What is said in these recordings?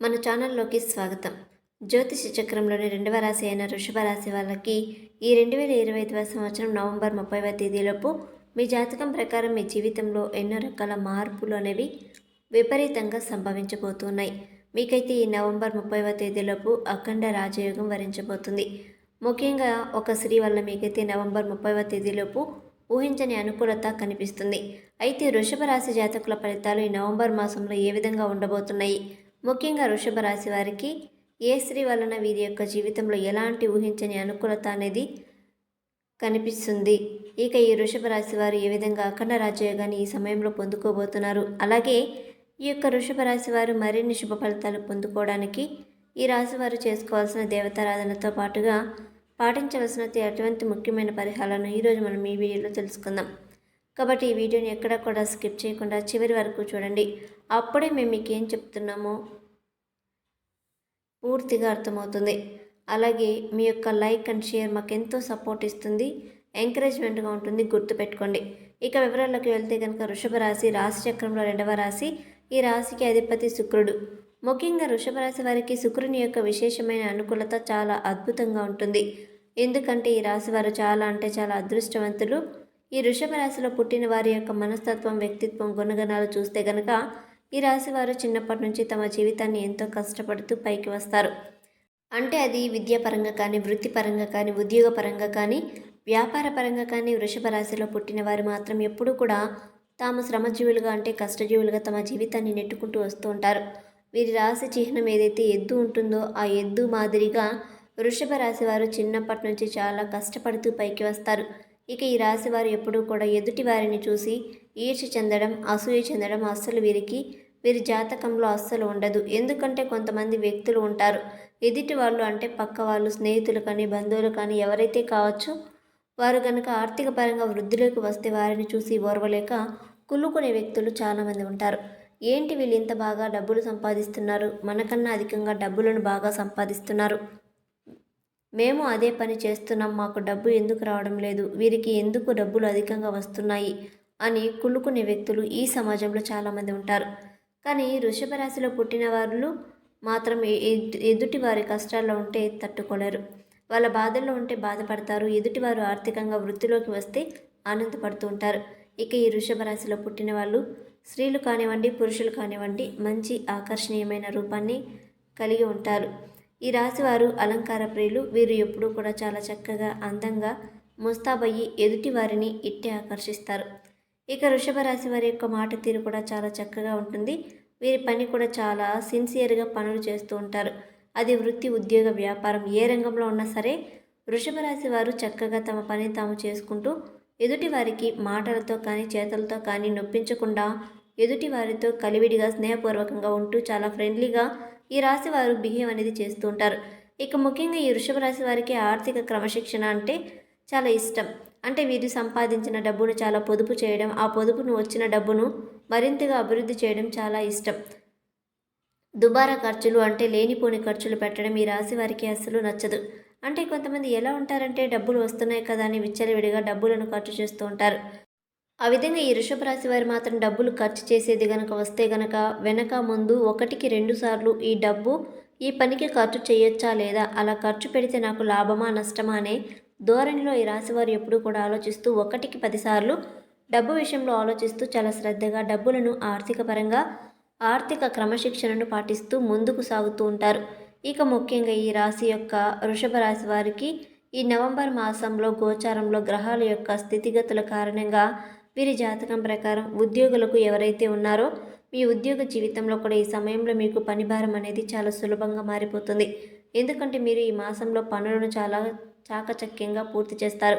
మన ఛానల్లోకి స్వాగతం. జ్యోతిష చక్రంలోని రెండవ రాశి అయిన వృషభ రాశి వాళ్ళకి ఈ రెండు వేల ఇరవై ఐదవ సంవత్సరం నవంబర్ ముప్పైవ తేదీలోపు మీ జాతకం ప్రకారం మీ జీవితంలో ఎన్నో రకాల మార్పులు అనేవి విపరీతంగా సంభవించబోతున్నాయి. మీకైతే ఈ నవంబర్ ముప్పైవ తేదీలోపు అఖండ రాజయోగం వరించబోతుంది. ముఖ్యంగా ఒక స్త్రీ వల్ల మీకైతే నవంబర్ ముప్పైవ తేదీలోపు ఊహించని అనుకూలత కనిపిస్తుంది. అయితే వృషభ రాశి జాతకుల ఫలితాలు ఈ నవంబర్ మాసంలో ఏ విధంగా ఉండబోతున్నాయి? ముఖ్యంగా వృషభ రాశి వారికి ఏ స్త్రీ వలన వీరి యొక్క జీవితంలో ఎలాంటి ఊహించని అనుకూలత అనేది కనిపిస్తుంది? ఇక ఈ వృషభ రాశి వారు ఏ విధంగా అఖండ రాజయోగాన్ని ఈ సమయంలో పొందుకోబోతున్నారు? అలాగే ఈ యొక్క వృషభ రాశి వారు మరిన్ని శుభ ఫలితాలు పొందుకోవడానికి ఈ రాశి వారు చేసుకోవాల్సిన దేవతారాధనతో పాటుగా పాటించవలసిన అటువంటి ముఖ్యమైన పరిహారాలను ఈరోజు మనం ఈ వీడియోలో తెలుసుకుందాం. కాబట్టి ఈ వీడియోని ఎక్కడ కూడా స్కిప్ చేయకుండా చివరి వరకు చూడండి. అప్పుడే మేము మీకు ఏం చెప్తున్నామో పూర్తిగా అర్థమవుతుంది. అలాగే మీ యొక్క లైక్ అండ్ షేర్ మాకు ఎంతో సపోర్ట్ ఇస్తుంది. ఎంకరేజ్మెంట్గా ఉంటుంది. గుర్తుపెట్టుకోండి ఇక వివరాల్లోకి వెళ్తే కనుక వృషభ రాశి రాశి చక్రంలో రెండవ రాశి ఈ రాశికి అధిపతి శుక్రుడు. ముఖ్యంగా వృషభ రాశి వారికి శుక్రుని యొక్క విశేషమైన అనుకూలత చాలా అద్భుతంగా ఉంటుంది. ఎందుకంటే ఈ రాశి వారు చాలా అంటే చాలా అదృష్టవంతులు. ఈ వృషభ రాశిలో పుట్టిన వారి యొక్క మనస్తత్వం వ్యక్తిత్వం గుణగణాలు చూస్తే గనక ఈ రాశి వారు చిన్నప్పటి నుంచి తమ జీవితాన్ని ఎంతో కష్టపడుతూ పైకి వస్తారు. అంటే అది విద్యాపరంగా కానీ వృత్తిపరంగా కానీ ఉద్యోగపరంగా కానీ వ్యాపార పరంగా కానీ వృషభ రాశిలో పుట్టిన వారు మాత్రం ఎప్పుడూ కూడా తాము శ్రమజీవులుగా అంటే కష్టజీవులుగా తమ జీవితాన్ని నెట్టుకుంటూ వస్తూ ఉంటారు. వీరి రాశి చిహ్నం ఏదైతే ఎద్దు ఉంటుందో ఆ ఎద్దు మాదిరిగా వృషభ రాశి వారు చిన్నప్పటి నుంచి చాలా కష్టపడుతూ పైకి వస్తారు. ఇక ఈ రాశి వారు ఎప్పుడూ కూడా ఎదుటి వారిని చూసి ఈర్ష్య చెందడం అసూయ చెందడం అస్సలు వీరికి వీరి జాతకంలో అస్సలు ఉండదు. ఎందుకంటే కొంతమంది వ్యక్తులు ఉంటారు. ఎదుటి వాళ్ళు అంటే పక్క వాళ్ళు స్నేహితులు కానీ బంధువులు కానీ ఎవరైతే కావచ్చు వారు కనుక ఆర్థిక పరంగా వృద్ధిలోకి వస్తే వారిని చూసి ఓర్వలేక కులుకునే వ్యక్తులు చాలామంది ఉంటారు. ఏంటి వీళ్ళు ఇంత బాగా డబ్బులు సంపాదిస్తున్నారు? మనకన్నా అధికంగా డబ్బులను బాగా సంపాదిస్తున్నారు. మేము అదే పని చేస్తున్నాం మాకు డబ్బు ఎందుకు రావడం లేదు వీరికి ఎందుకు డబ్బులు అధికంగా వస్తున్నాయి అని కుళ్ళుకునే వ్యక్తులు ఈ సమాజంలో చాలామంది ఉంటారు. కానీ వృషభ రాశిలో పుట్టిన వాళ్ళు మాత్రం ఎదుటి వారి కష్టాల్లో ఉంటే తట్టుకోలేరు. వాళ్ళ బాధల్లో ఉంటే బాధపడతారు. ఎదుటివారు ఆర్థికంగా వృత్తిలోకి వస్తే ఆనందపడుతూ ఉంటారు. ఇక ఈ వృషభ రాశిలో పుట్టిన వాళ్ళు స్త్రీలు కానివ్వండి పురుషులు కానివ్వండి మంచి ఆకర్షణీయమైన రూపాన్ని కలిగి ఉంటారు. ఈ రాశివారు అలంకార ప్రియులు. వీరు ఎప్పుడూ కూడా చాలా చక్కగా అందంగా ముస్తాబయ్యి ఎదుటి వారిని ఇట్టే ఆకర్షిస్తారు. ఇక వృషభ రాశి వారి యొక్క మాట తీరు కూడా చాలా చక్కగా ఉంటుంది. వీరి పని కూడా చాలా సిన్సియర్గా పనులు చేస్తూ ఉంటారు. అది వృత్తి ఉద్యోగ వ్యాపారం. ఏ రంగంలో ఉన్నా సరే వృషభ రాశి వారు చక్కగా తమ పని తాము చేసుకుంటూ ఎదుటి వారికి మాటలతో కానీ చేతలతో కానీ నొప్పించకుండా ఎదుటి వారితో కలివిడిగా స్నేహపూర్వకంగా ఉంటూ చాలా ఫ్రెండ్లీగా ఈ రాశి వారు బిహేవ్ అనేది చేస్తూ ఉంటారు. ఇక ముఖ్యంగా ఈ వృషభ రాశి వారికి ఆర్థిక క్రమశిక్షణ అంటే చాలా ఇష్టం. అంటే వీరు సంపాదించిన డబ్బును చాలా పొదుపు చేయడం ఆ పొదుపును వచ్చిన డబ్బును మరింతగా అభివృద్ధి చేయడం చాలా ఇష్టం. దుబారా ఖర్చులు అంటే లేనిపోని ఖర్చులు పెట్టడం ఈ రాశి వారికి అస్సలు నచ్చదు. అంటే కొంతమంది ఎలా ఉంటారంటే డబ్బులు వస్తున్నాయి కదా అని విచ్చలవిడిగా డబ్బులను ఖర్చు చేస్తూ ఉంటారు. ఆ విధంగా ఈ వృషభ రాశి వారు మాత్రం డబ్బులు ఖర్చు చేసేది గనక వస్తే గనక వెనక ముందు ఒకటికి రెండు సార్లు ఈ డబ్బు ఈ పనికి ఖర్చు చేయొచ్చా లేదా? అలా ఖర్చు పెడితే నాకు లాభమా నష్టమా అనే ధోరణిలో ఈ రాశివారు ఎప్పుడూ కూడా ఆలోచిస్తూ ఒకటికి పదిసార్లు డబ్బు విషయంలో ఆలోచిస్తూ చాలా శ్రద్ధగా డబ్బులను ఆర్థిక పరంగా ఆర్థిక క్రమశిక్షణను పాటిస్తూ ముందుకు సాగుతూ ఉంటారు. ఇక ముఖ్యంగా ఈ రాశి యొక్క వృషభ రాశి వారికి ఈ నవంబర్ మాసంలో గోచారంలో గ్రహాల యొక్క స్థితిగతుల కారణంగా వీరి జాతకం ప్రకారం ఉద్యోగులకు ఎవరైతే ఉన్నారో మీ ఉద్యోగ జీవితంలో కూడా ఈ సమయంలో మీకు పని భారం అనేది చాలా సులభంగా మారిపోతుంది. ఎందుకంటే మీరు ఈ మాసంలో పనులను చాలా చాకచక్యంగా పూర్తి చేస్తారు.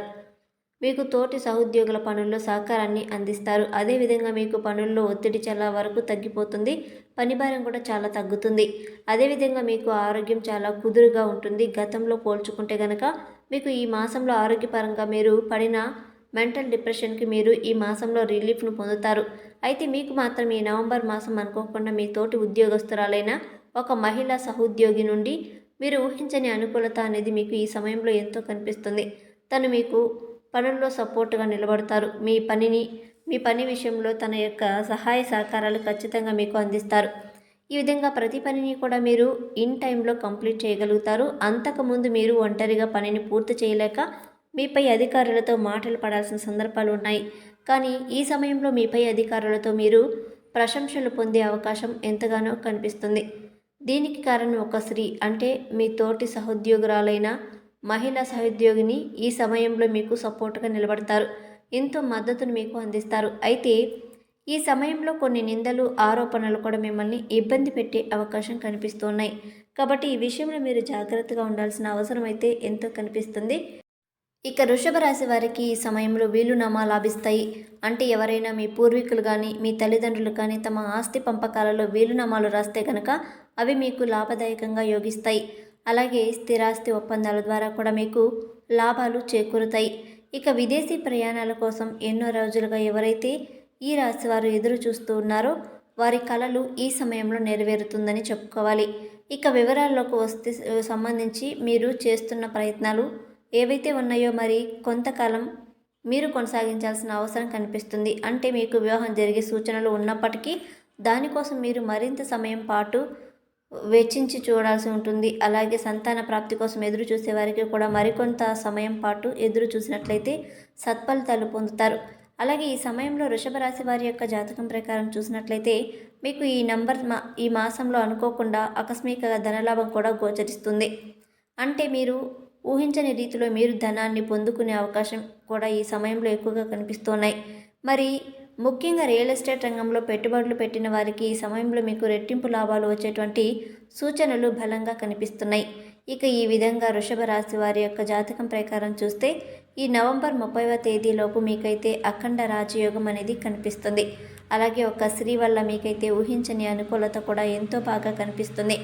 మీకు తోటి సహోద్యోగుల పనుల్లో సహకారాన్ని అందిస్తారు. అదేవిధంగా మీకు పనుల్లో ఒత్తిడి చాలా వరకు తగ్గిపోతుంది. పనిభారం కూడా చాలా తగ్గుతుంది. అదేవిధంగా మీకు ఆరోగ్యం చాలా కుదురుగా ఉంటుంది. గతంలో పోల్చుకుంటే గనక మీకు ఈ మాసంలో ఆరోగ్యపరంగా మీరు పడిన మెంటల్ డిప్రెషన్కి మీరు ఈ మాసంలో రిలీఫ్ను పొందుతారు. అయితే మీకు మాత్రం ఈ నవంబర్ మాసం అనుకోకుండా మీ తోటి ఉద్యోగస్తురాలైన ఒక మహిళా సహోద్యోగి నుండి మీరు ఊహించని అనుకూలత అనేది మీకు ఈ సమయంలో ఎంతో కనిపిస్తుంది. తను మీకు పనుల్లో సపోర్ట్గా నిలబడతారు. మీ పనిని మీ పని విషయంలో తన యొక్క సహాయ సహకారాలు ఖచ్చితంగా మీకు అందిస్తారు. ఈ విధంగా ప్రతి పనిని కూడా మీరు ఇన్ టైంలో కంప్లీట్ చేయగలుగుతారు. అంతకుముందు మీరు ఒంటరిగా పనిని పూర్తి చేయలేక మీపై అధికారులతో మాటలు పడాల్సిన సందర్భాలు ఉన్నాయి. కానీ ఈ సమయంలో మీపై అధికారులతో మీరు ప్రశంసలు పొందే అవకాశం ఎంతగానో కనిపిస్తుంది. దీనికి కారణం ఒక స్త్రీ. అంటే మీ తోటి సహోద్యోగురాలైన మహిళా సహోద్యోగిని ఈ సమయంలో మీకు సపోర్ట్గా నిలబడతారు. ఎంతో మద్దతును మీకు అందిస్తారు. అయితే ఈ సమయంలో కొన్ని నిందలు ఆరోపణలు కూడా మిమ్మల్ని ఇబ్బంది పెట్టే అవకాశం కనిపిస్తున్నాయి కాబట్టి ఈ విషయంలో మీరు జాగ్రత్తగా ఉండాల్సిన అవసరం అయితే ఎంతో కనిపిస్తుంది. ఇక వృషభ రాశి వారికి ఈ సమయంలో వీలునామా లాభిస్తాయి. అంటే ఎవరైనా మీ పూర్వీకులు కానీ మీ తల్లిదండ్రులు కానీ తమ ఆస్తి పంపకాలలో వీలునామాలు రాస్తే కనుక అవి మీకు లాభదాయకంగా యోగిస్తాయి. అలాగే స్థిరాస్తి ఒప్పందాల ద్వారా కూడా మీకు లాభాలు చేకూరుతాయి. ఇక విదేశీ ప్రయాణాల కోసం ఎన్నో రోజులుగా ఎవరైతే ఈ రాశి వారు ఎదురు చూస్తూ ఉన్నారో వారి కళలు ఈ సమయంలో నెరవేరుతుందని చెప్పుకోవాలి. ఇక వివరాల్లోకి వస్తే సంబంధించి మీరు చేస్తున్న ప్రయత్నాలు ఏవైతే ఉన్నాయో మరి కొంతకాలం మీరు కొనసాగించాల్సిన అవసరం కనిపిస్తుంది. అంటే మీకు వివాహం జరిగే సూచనలు ఉన్నప్పటికీ దానికోసం మీరు మరింత సమయం పాటు వెచ్చించి చూడాల్సి ఉంటుంది. అలాగే సంతాన ప్రాప్తి కోసం ఎదురు చూసే వారికి కూడా మరికొంత సమయం పాటు ఎదురు చూసినట్లయితే సత్ఫలితాలు పొందుతారు. అలాగే ఈ సమయంలో వృషభ రాశి వారి యొక్క జాతకం ప్రకారం చూసినట్లయితే మీకు ఈ నంబర్ మా ఈ మాసంలో అనుకోకుండా ఆకస్మిక ధనలాభం కూడా గోచరిస్తుంది. అంటే మీరు ఊహించని రీతిలో మీరు ధనాన్ని పొందుకునే అవకాశం కూడా ఈ సమయంలో ఎక్కువగా కనిపిస్తున్నాయి. మరి ముఖ్యంగా రియల్ ఎస్టేట్ రంగంలో పెట్టుబడులు పెట్టిన వారికి ఈ సమయంలో మీకు రెట్టింపు లాభాలు వచ్చేటువంటి సూచనలు బలంగా కనిపిస్తున్నాయి. ఇక ఈ విధంగా వృషభ రాశి వారి యొక్క జాతకం ప్రకారం చూస్తే ఈ నవంబర్ ముప్పైవ తేదీలోపు మీకైతే అఖండ రాజయోగం అనేది కనిపిస్తుంది. అలాగే ఒక స్త్రీ వల్ల మీకైతే ఊహించని అనుకూలత కూడా ఎంతో బాగా కనిపిస్తుంది.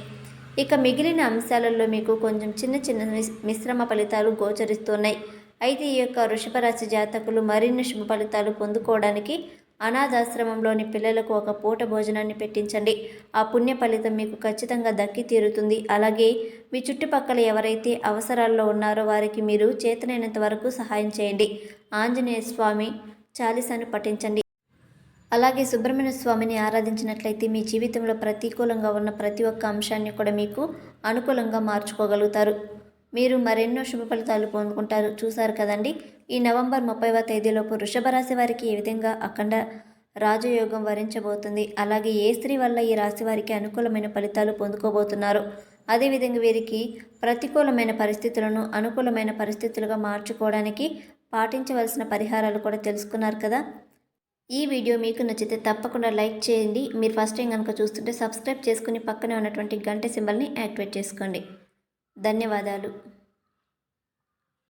ఇక మిగిలిన అంశాలలో మీకు కొంచెం చిన్న చిన్న మిశ్రమ ఫలితాలు గోచరిస్తున్నాయి. అయితే ఈ యొక్క వృషభ రాశి జాతకులు మరిన్ని శుభ ఫలితాలు పొందుకోవడానికి అనాథాశ్రమంలోని పిల్లలకు ఒక పూట భోజనాన్ని పెట్టించండి. ఆ పుణ్య ఫలితం మీకు ఖచ్చితంగా దక్కి తీరుతుంది. అలాగే మీ చుట్టుపక్కల ఎవరైతే అవసరాల్లో ఉన్నారో వారికి మీరు చేతనైనంత వరకు సహాయం చేయండి. ఆంజనేయ స్వామి చాలీసాను పఠించండి. అలాగే సుబ్రహ్మణ్య స్వామిని ఆరాధించినట్లయితే మీ జీవితంలో ప్రతికూలంగా ఉన్న ప్రతి ఒక్క అంశాన్ని కూడా మీకు అనుకూలంగా మార్చుకోగలుగుతారు. మీరు మరెన్నో శుభ ఫలితాలు పొందుకుంటారు. చూసారు కదండి? ఈ నవంబర్ ముప్పైవ తేదీలోపు వృషభ రాశి వారికి ఈ విధంగా అఖండ రాజయోగం వరించబోతుంది? అలాగే ఏ స్త్రీ వల్ల ఈ రాశి వారికి అనుకూలమైన ఫలితాలు పొందుకోబోతున్నారు? అదేవిధంగా వీరికి ప్రతికూలమైన పరిస్థితులను అనుకూలమైన పరిస్థితులుగా మార్చుకోవడానికి పాటించవలసిన పరిహారాలు కూడా తెలుసుకున్నారు కదా? ఈ వీడియో మీకు నచ్చితే తప్పకుండా లైక్ చేయండి. మీరు ఫస్ట్ టైం కనుక చూస్తుంటే సబ్స్క్రైబ్ చేసుకుని పక్కనే ఉన్నటువంటి గంట సింబల్ని యాక్టివేట్ చేసుకోండి. ధన్యవాదాలు.